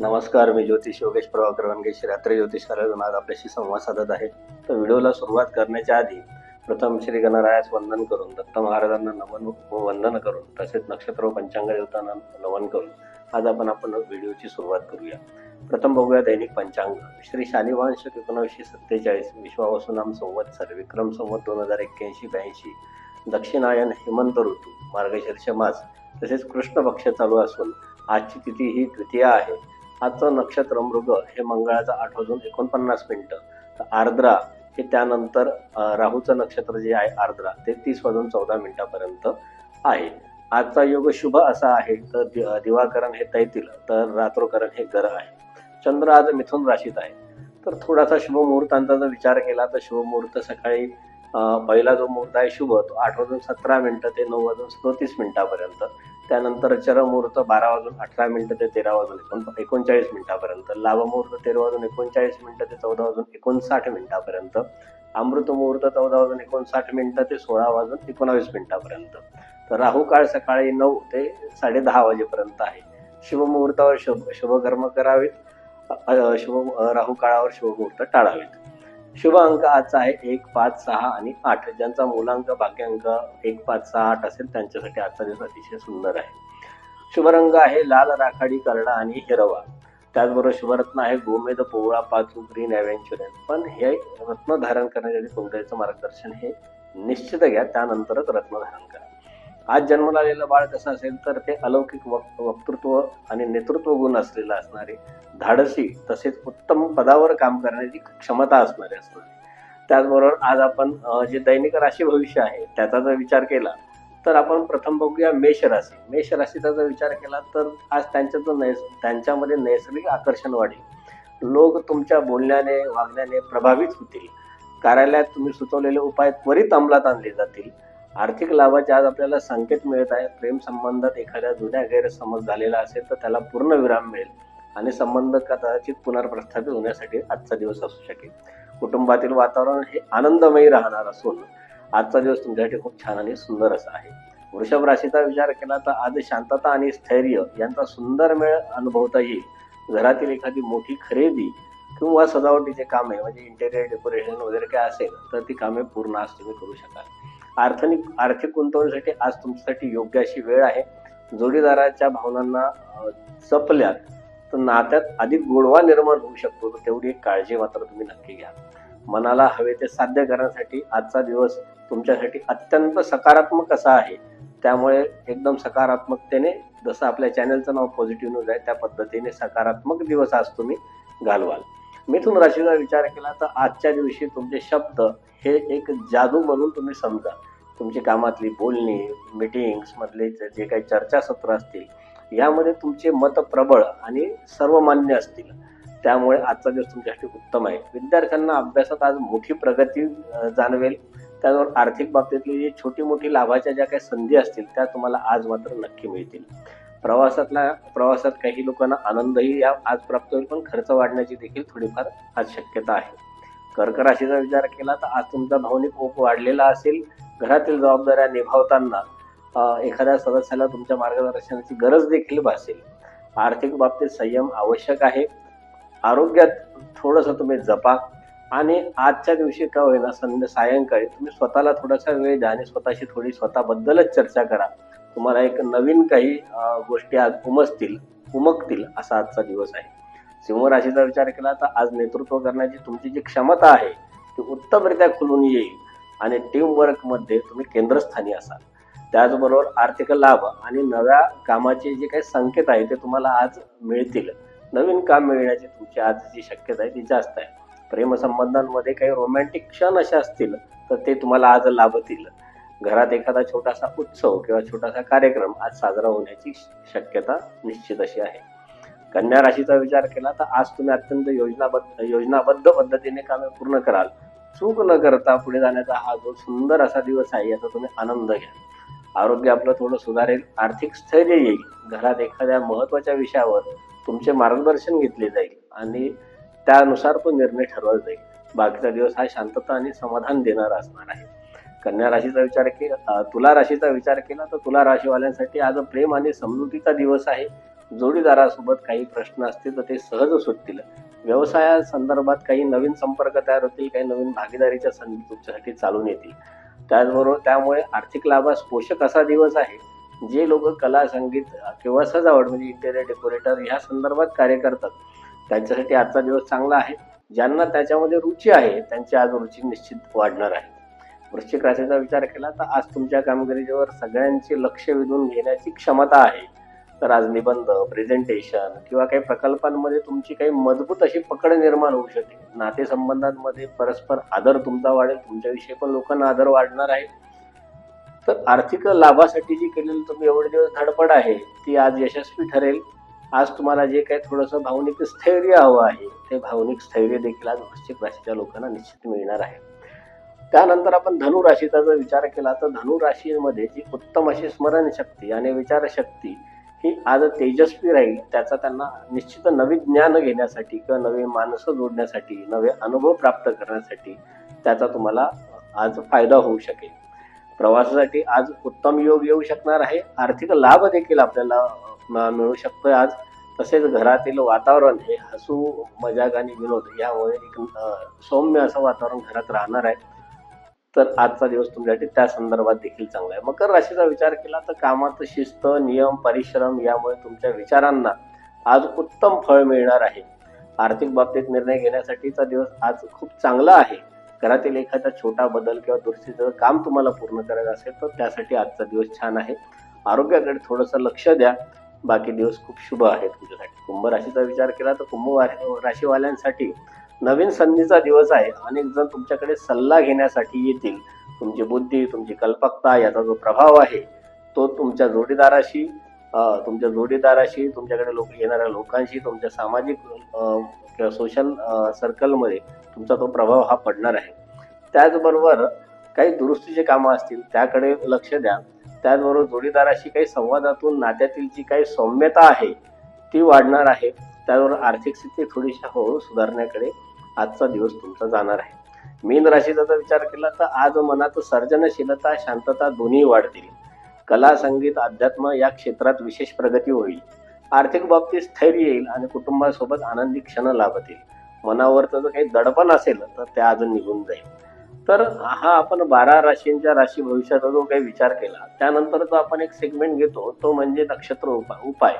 नमस्कार मी ज्योतिष योगेश प्रभाकर वनगेश रात्री ज्योतिष कार्यक्रम आज आपल्याशी संवाद साधत आहे. तर व्हिडिओला सुरुवात करण्याच्या आधी प्रथम श्री गणरायास वंदन करून दत्त महाराजांना नमन व वंदन करून तसेच नक्षत्र व पंचांग देवतांना नमन करून आज आपण आपण व्हिडिओची सुरुवात करूया. प्रथम बघूया दैनिक पंचांग. श्री शालिवांश एकोणीसशे सत्तेचाळीस विश्वावसुनाम संवत्सर विक्रम संवत दोन हजार एक्क्याऐंशी ब्याऐंशी दक्षिणायन हेमंत ऋतू मार्गशीर्ष मास तसेच कृष्ण पक्ष चालू असून आजची तिथी ही द्वितीय आहे. आजचं नक्षत्र मृग हे मंगळाचं आठ वाजून एकोणपन्नास मिनिटं. तर आर्द्रा हे त्यानंतर राहूचं नक्षत्र जे आहे आर्द्रा ते तीस वाजून चौदा मिनिटापर्यंत आहे. आजचा योग शुभ असा आहे तर दि- दिवाकरण हे तैतील तर रात्रोकरण हे गर आहे. चंद्र आज मिथुन राशीत आहे. तर थोडासा शुभ मुहूर्तांचा जर विचार केला तर शुभ मुहूर्त सकाळी पहिला जो मुहूर्त आहे शुभ तो आठ वाजून सतरा मिनिटं ते नऊ वाजून सदोतीस मिनिटापर्यंत. त्यानंतर चर मुहूर्त बारा वाजून अठरा मिनिटं ते तेरा वाजून एकोण एकोणचाळीस मिनिटापर्यंत. लाभ मुहूर्त तेरा वाजून एकोणचाळीस मिनिटं ते चौदा वाजून एकोणसाठ मिनिटापर्यंत. अमृत मुहूर्त चौदा वाजून एकोणसाठ मिनिटं ते सोळा वाजून एकोणावीस मिनिटापर्यंत. तर राहू काळ सकाळी नऊ ते साडे दहा वाजेपर्यंत आहे. शुभमुहूर्तावर शुभ शुभकर्म करावेत. शुभ राहू काळावर शुभमुहूर्त टाळावेत. शुभ अंक आजचा आहे एक पाच सहा आणि आठ. ज्यांचा मूलांक भाग्यांक एक पाच सहा आठ असेल त्यांच्यासाठी आजचा दिवस अतिशय सुंदर आहे. शुभ रंग आहे लाल राखाडी करडा आणि हिरवा. त्याचबरोबर शुभरत्न आहे गोमेद पोवळा पाचू ग्रीन ॲव्हेंच्युरन्स पण हे रत्न धारण करण्यासाठी कुंडलीचं मार्गदर्शन हे निश्चित घ्या. त्यानंतरच रत्न धारण करा. आज जन्माला आलेलं बाळ कसं असेल तर ते अलौकिक वक्तृत्व आणि नेतृत्व गुण असलेलं असणारे धाडसी तसेच उत्तम पदावर काम करण्याची क्षमता असणारे असणारे. त्याचबरोबर आज आपण जे दैनिक राशी भविष्य आहे त्याचा जर विचार केला तर आपण प्रथम बघूया मेष राशी. मेष राशीचा जर विचार केला तर आज त्यांच्या जो नैस त्यांच्यामध्ये नैसर्गिक आकर्षण वाढेल. लोक तुमच्या बोलण्याने वागण्याने प्रभावित होतील. कार्यालयात तुम्ही सुचवलेले उपाय त्वरित अंमलात आणले जातील. आर्थिक लाभाचे आज आपल्याला संकेत मिळत आहे. प्रेम संबंधात एखाद्या जुन्या गैरसमज झालेला असेल तर त्याला पूर्ण विराम मिळेल. आणि संबंध कदाचित पुनर्प्रस्थापित होण्यासाठी आजचा दिवस असू शकेल. कुटुंबातील वातावरण हे आनंदमयी राहणार असून आजचा दिवस तुमच्यासाठी खूप छान आणि सुंदर असा आहे. वृषभ राशीचा विचार केला तर आज शांतता आणि स्थैर्य यांचा सुंदर मेळ अनुभवता येईल घरातील एखादी मोठी खरेदी किंवा सजावटीचे कामे म्हणजे इंटेरियर डेकोरेशन वगैरे काय असेल तर ती कामे पूर्ण आज तुम्ही करू शकाल. आर्थिक आर्थिक गुंतवणुकीसाठी आज तुमच्यासाठी योग्य अशी वेळ आहे. जोडीदाराच्या भावनांना जपल्यात तर नात्यात अधिक गोडवा निर्माण होऊ शकतो. तर तेवढी एक काळजी मात्र तुम्ही नक्की घ्या. मनाला हवे ते साध्य करण्यासाठी आजचा दिवस तुमच्यासाठी अत्यंत सकारात्मक असा आहे. त्यामुळे एकदम सकारात्मकतेने जसं आपल्या चॅनलचं नाव पॉझिटिव्ह न्यूज आहे त्या पद्धतीने सकारात्मक दिवस आज तुम्ही घालवाल. मिथुन राशीचा विचार केला तर आजच्या दिवशी तुमचे शब्द हे एक जादू म्हणून तुम्ही समजा. तुमची कामातली बोलणी मिटिंग्समधले जे काही चर्चासत्र असतील यामध्ये तुमचे मत प्रबळ आणि सर्वमान्य असतील. त्यामुळे आजचा दिवस तुमच्यासाठी उत्तम आहे. विद्यार्थ्यांना अभ्यासात आज मोठी प्रगती जाणवेल. त्याचबरोबर आर्थिक बाबतीतली जी छोटी मोठी लाभाच्या ज्या काही संधी असतील त्या तुम्हाला आज मात्र नक्की मिळतील. प्रवासातला प्रवासात काही लोकांना आनंदही या आज प्राप्त होईल पण खर्च वाढण्याची देखील थोडीफार आज शक्यता आहे. कर्क राशीचा विचार केला तर आज तुमचा भावनिक ओप वाढलेला असेल. घरातील जबाबदाऱ्या निभावताना एखाद्या सदस्याला तुमच्या मार्गदर्शनाची गरज देखील भासेल. आर्थिक बाबतीत संयम आवश्यक आहे. आरोग्यात थोडंसं तुम्ही जपा आणि आजच्या दिवशी का होईना संध्या सायंकाळी तुम्ही स्वतःला थोडासा वेळ द्या आणि स्वतःशी थोडी स्वतःबद्दलच चर्चा करा. तुम्हाला एक नवीन काही गोष्टी आज उमजतील उमगतील असा आजचा दिवस आहे. सिंह राशीचा विचार केला तर आज नेतृत्व करण्याची तुमची जी क्षमता आहे ती उत्तमरित्या खुलून येईल. आणि टीमवर्कमध्ये तुम्ही केंद्रस्थानी असाल. त्याचबरोबर आर्थिक लाभ आणि नव्या कामाचे जे काही संकेत आहे ते तुम्हाला आज मिळतील. नवीन काम मिळण्याची तुमची आज जी शक्यता आहे ती जास्त आहे. प्रेमसंबंधांमध्ये काही रोमॅन्टिक क्षण असे असतील तर ते तुम्हाला आज लाभतील. घरात एखादा छोटासा उत्सव किंवा छोटासा कार्यक्रम आज साजरा होण्याची शक्यता निश्चित अशी आहे. कन्या राशीचा विचार केला तर आज तुम्ही अत्यंत योजनाबद्ध योजनाबद्ध पद्धतीने कामे पूर्ण कराल. चूक न करता पुढे जाण्याचा हा जो सुंदर असा दिवस आहे याचा तुम्ही आनंद घ्या. आरोग्य आपलं थोडं सुधारेल आर्थिक स्थैर्य येईल. घरात एखाद्या महत्त्वाच्या विषयावर तुमचे मार्गदर्शन घेतले जाईल आणि त्यानुसार तो निर्णय ठरवला जाईल. बाकीचा दिवस हा शांतता आणि समाधान देणारा असणार आहे. कन्या राशीचा विचार केला तुला राशीचा विचार केला तर तुला राशीवाल्यांसाठी आज प्रेम आणि समजुतीचा दिवस आहे. जोडीदारासोबत काही प्रश्न असतील तर ते सहज सुटतील. व्यवसायासंदर्भात काही नवीन संपर्क तयार होतील काही नवीन भागीदारीच्या संधी तुमच्यासाठी चालून येतील. त्याचबरोबर त्यामुळे आर्थिक लाभास पोषक असा दिवस आहे जे लोक कला संगीत किंवा सजावट म्हणजे इंटेरियर डेकोरेटर ह्या संदर्भात कार्य करतात. त्यांच्यासाठी आजचा दिवस चांगला आहे. ज्यांना त्याच्यामध्ये रुची आहे त्यांची आज रुची निश्चित वाढणार आहे. वृश्चिक राशीचा विचार केला तर आज तुमच्या कामगिरीवर सगळ्यांचे लक्ष वेधून घेण्याची क्षमता आहे. तर आज निबंध प्रेझेंटेशन किंवा काही प्रकल्पांमध्ये तुमची काही मजबूत अशी पकड निर्माण होऊ शकेल. नातेसंबंधांमध्ये परस्पर आदर तुमचा वाढेल तुमच्याविषयी पण लोकांना आदर वाढणार आहे. तर आर्थिक लाभासाठी जी केलेली तुम्ही एवढे दिवस धडपड आहे ती आज यशस्वी ठरेल. आज तुम्हाला जे काही थोडंसं भावनिक स्थैर्य हवं आहे ते भावनिक स्थैर्य देखील आज वृश्चिक राशीच्या लोकांना निश्चित मिळणार आहे. त्यानंतर आपण धनु राशीचा जर विचार केला तर धनु राशीमध्ये जी उत्तम अशी स्मरणशक्ती आणि विचारशक्ती ही आज तेजस्वी राहील त्याचा त्यांना निश्चित नवीन ज्ञान घेण्यासाठी किंवा नवी माणसं जोडण्यासाठी नवे अनुभव प्राप्त करण्यासाठी त्याचा तुम्हाला आज फायदा होऊ शकेल. प्रवासासाठी आज उत्तम योग येऊ शकणार आहे. आर्थिक लाभ देखील आपल्याला मिळू शकतोय आज. तसेच घरातील वातावरण हे हसू मजाक आणि विनोद यामुळे एक सौम्य असं वातावरण घरात राहणार आहे. तर आजचा दिवस तुमच्यासाठी त्या संदर्भात देखील चांगला आहे. मकर राशीचा विचार केला तर कामात शिस्त नियम परिश्रम यामुळे तुमच्या विचारांना आज उत्तम फळ मिळणार आहे. आर्थिक बाबतीत निर्णय घेण्यासाठीचा दिवस आज खूप चांगला आहे. घरातील एखादा छोटा बदल किंवा दुरुस्तीचं काम तुम्हाला पूर्ण करायचं असेल तर त्यासाठी आजचा दिवस छान आहे. आरोग्याकडे थोडंसं लक्ष द्या. बाकी दिवस खूप शुभ आहे तुमच्यासाठी. कुंभ राशीचा विचार केला तर कुंभ राशीवाल्यांसाठी नवीन संधीचा दिवस आहे. अनेक जण तुमच्याकडे सल्ला घेण्यासाठी येतील. तुमची बुद्धी तुमची कल्पकता याचा जो प्रभाव आहे तो तुमच्या जोडीदाराशी तुमच्या जोडीदाराशी तुमच्याकडे लोक येणाऱ्या लोकांशी तुमच्या सामाजिक किंवा सोशल सर्कलमध्ये तुमचा तो प्रभाव हा पडणार आहे. त्याचबरोबर काही दुरुस्तीचे कामं असतील त्याकडे लक्ष द्या. त्याचबरोबर जोडीदाराशी काही संवादातून नात्यातील जी काही सौम्यता आहे ती वाढणार आहे. त्याचबरोबर आर्थिक स्थिती थोडीशी हळूहळू सुधारण्याकडे आजचा दिवस तुमचा जाणार आहे. मीन राशीचा जर विचार केला तर आज मनात सर्जनशीलता शांतता दोन्ही वाढतील. कला संगीत अध्यात्म या क्षेत्रात विशेष प्रगती होईल. आर्थिक बाबतीत स्थैर्य येईल आणि कुटुंबासोबत आनंदी क्षण लाभतील. मनावरचं जर काही दडपण असेल तर ते आज निघून जाईल. तर हा आपण बारा राशींच्या राशी भविष्याचा जो काही विचार केला त्यानंतर जो आपण एक सेगमेंट घेतो तो म्हणजे नक्षत्र उपाय उपाय.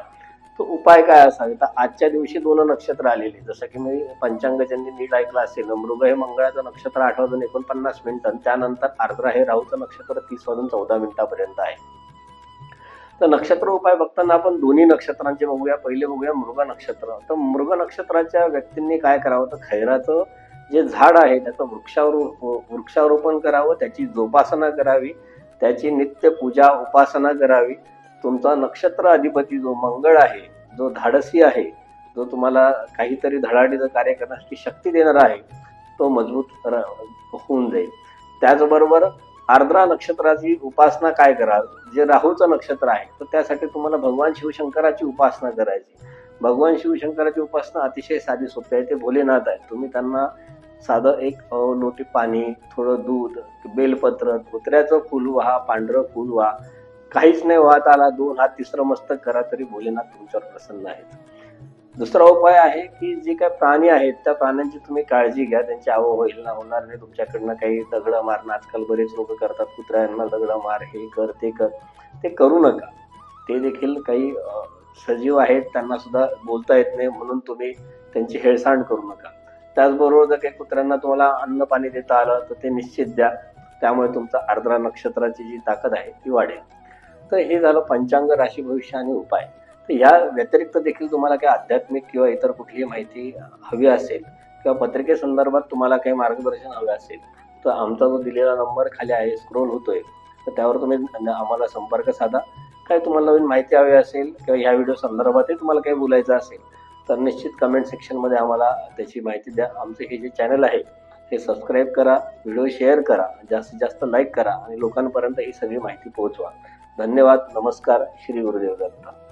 तो उपाय काय असावे? तर आजच्या दिवशी दोन नक्षत्र आलेली. जसं की मी पंचांग नीट ऐकलं असेल मृग हे मंगळाचं नक्षत्र आठ वाजून एकोणपन्नास मिनिटं त्यानंतर आर्द्रा हे राहूचं नक्षत्र तीस वाजून चौदा मिनिटापर्यंत आहे. तर नक्षत्र उपाय बघताना आपण दोन्ही नक्षत्रांचे बघूया. पहिले बघूया मृग नक्षत्र. तर मृग नक्षत्राच्या व्यक्तींनी काय करावं? तर खैराचं जे झाड आहे त्याचं वृक्षारो वृक्षारोपण करावं त्याची जोपासना करावी त्याची नित्य पूजा उपासना करावी. तुमचा नक्षत्र अधिपती जो मंगळ आहे जो धाडसी आहे जो तुम्हाला काहीतरी धडाडीचं कार्य करण्यासाठी शक्ती देणारा आहे तो मजबूत होऊन जाईल. त्याचबरोबर आर्द्रा नक्षत्राची उपासना काय कराल? जे राहूचं नक्षत्र आहे तर त्यासाठी तुम्हाला भगवान शिवशंकराची उपासना करायची. भगवान शिवशंकराची उपासना अतिशय साधी सोपी आहे ते भोलेनाथ आहे. तुम्ही त्यांना साधं एक लोटी पाणी थोडं दूध बेलपत्र धोत्र्याचं फुल व्हा पांढरं फुल व्हा काहीच नाही वाहत आला दोन हात तिसरं मस्तक करा तरी भोलेनाथ तुमच्यावर प्रसन्न आहेत. दुसरा उपाय आहे की जे काही प्राणी आहेत त्या प्राण्यांची तुम्ही काळजी घ्या त्यांची आवड होईल ना होणार नाही. तुमच्याकडनं काही दगड मारणं आजकाल बरेच लोक करतात कुत्र्यांना दगड मार हे कर ते कर. ते करू नका. ते देखील काही सजीव आहेत त्यांना सुद्धा बोलता येत नाही म्हणून तुम्ही त्यांची हेळसांड करू नका. त्याचबरोबर जर काही कुत्र्यांना तुम्हाला अन्न पाणी देता आलं तर ते निश्चित द्या. त्यामुळे तुमचा आर्द्रा नक्षत्राची जी ताकद आहे ती वाढेल. तर हे झालं पंचांग राशी भविष्य आणि उपाय. तर या व्यतिरिक्त देखील तुम्हाला काही आध्यात्मिक किंवा इतर कुठलीही माहिती हवी असेल किंवा पत्रिकेसंदर्भात तुम्हाला काही मार्गदर्शन हवे असेल तर आमचा जो दिलेला नंबर खाली आहे स्क्रोल होतोय तर त्यावर तुम्ही न- आम्हाला संपर्क साधा. काय तुम्हाला नवीन माहिती हवी असेल किंवा ह्या व्हिडिओ संदर्भातही तुम्हाला काही बोलायचं असेल तर निश्चित कमेंट सेक्शनमध्ये आम्हाला त्याची माहिती द्या. आमचं हे जे चॅनल आहे हे सबस्क्राईब करा व्हिडिओ शेअर करा जास्तीत जास्त लाईक करा आणि लोकांपर्यंत ही सगळी माहिती पोहोचवा. धन्यवाद नमस्कार श्री गुरुदेव दत्ता.